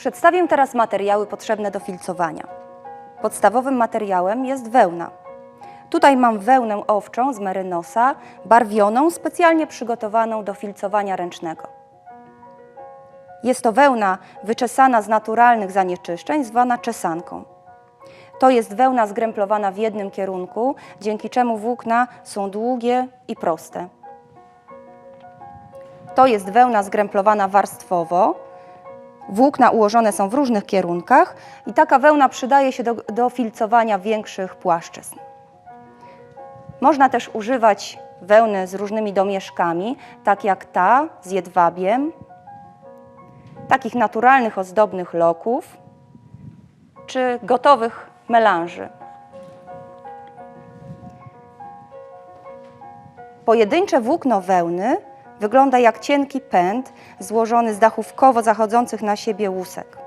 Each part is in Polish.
Przedstawię teraz materiały potrzebne do filcowania. Podstawowym materiałem jest wełna. Tutaj mam wełnę owczą z merynosa, barwioną, specjalnie przygotowaną do filcowania ręcznego. Jest to wełna wyczesana z naturalnych zanieczyszczeń, zwana czesanką. To jest wełna zgręplowana w jednym kierunku, dzięki czemu włókna są długie i proste. To jest wełna zgręplowana warstwowo. Włókna ułożone są w różnych kierunkach i taka wełna przydaje się do, do filcowania większych płaszczyzn. Można też używać wełny z różnymi domieszkami, tak jak ta z jedwabiem, takich naturalnych, ozdobnych loków czy gotowych melanży. Pojedyncze włókno wełny wygląda jak cienki pęd złożony z dachówkowo zachodzących na siebie łusek.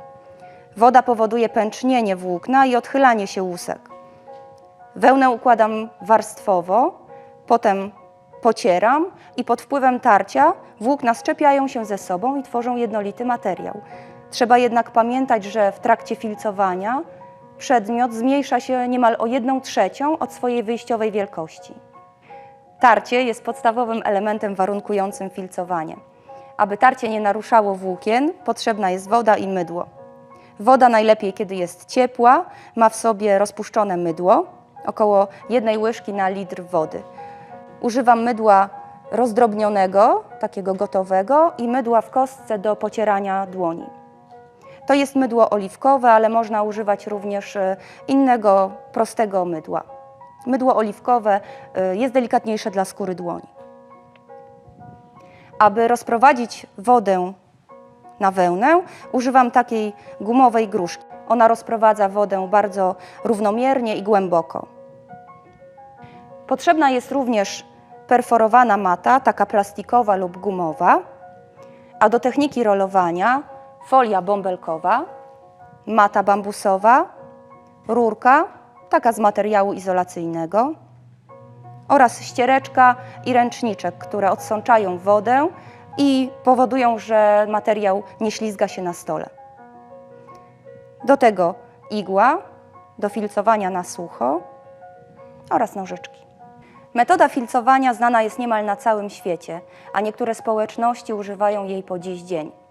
Woda powoduje pęcznienie włókna i odchylanie się łusek. Wełnę układam warstwowo, potem pocieram i pod wpływem tarcia włókna szczepiają się ze sobą i tworzą jednolity materiał. Trzeba jednak pamiętać, że w trakcie filcowania przedmiot zmniejsza się niemal o jedną trzecią od swojej wyjściowej wielkości. Tarcie jest podstawowym elementem warunkującym filcowanie. Aby tarcie nie naruszało włókien, potrzebna jest woda i mydło. Woda najlepiej, kiedy jest ciepła, ma w sobie rozpuszczone mydło, około jednej łyżki na litr wody. Używam mydła rozdrobnionego, takiego gotowego i mydła w kostce do pocierania dłoni. To jest mydło oliwkowe, ale można używać również e, innego prostego mydła. Mydło oliwkowe e, jest delikatniejsze dla skóry dłoni. Aby rozprowadzić wodę na wełnę, używam takiej gumowej gruszki. Ona rozprowadza wodę bardzo równomiernie i głęboko. Potrzebna jest również perforowana mata, taka plastikowa lub gumowa, a do techniki rolowania folia bąbelkowa, mata bambusowa, rurka, taka z materiału izolacyjnego oraz ściereczka i ręczniczek, które odsączają wodę i powodują, że materiał nie ślizga się na stole. Do tego igła do filcowania na sucho oraz nożyczki. Metoda filcowania znana jest niemal na całym świecie, a niektóre społeczności używają jej po dziś dzień.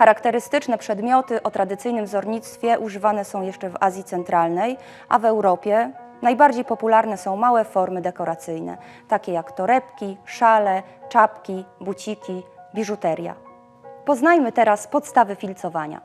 Charakterystyczne przedmioty o tradycyjnym wzornictwie używane są jeszcze w Azji Centralnej, a w Europie najbardziej popularne są małe formy dekoracyjne, takie jak torebki, szale, czapki, buciki, biżuteria. Poznajmy teraz podstawy filcowania.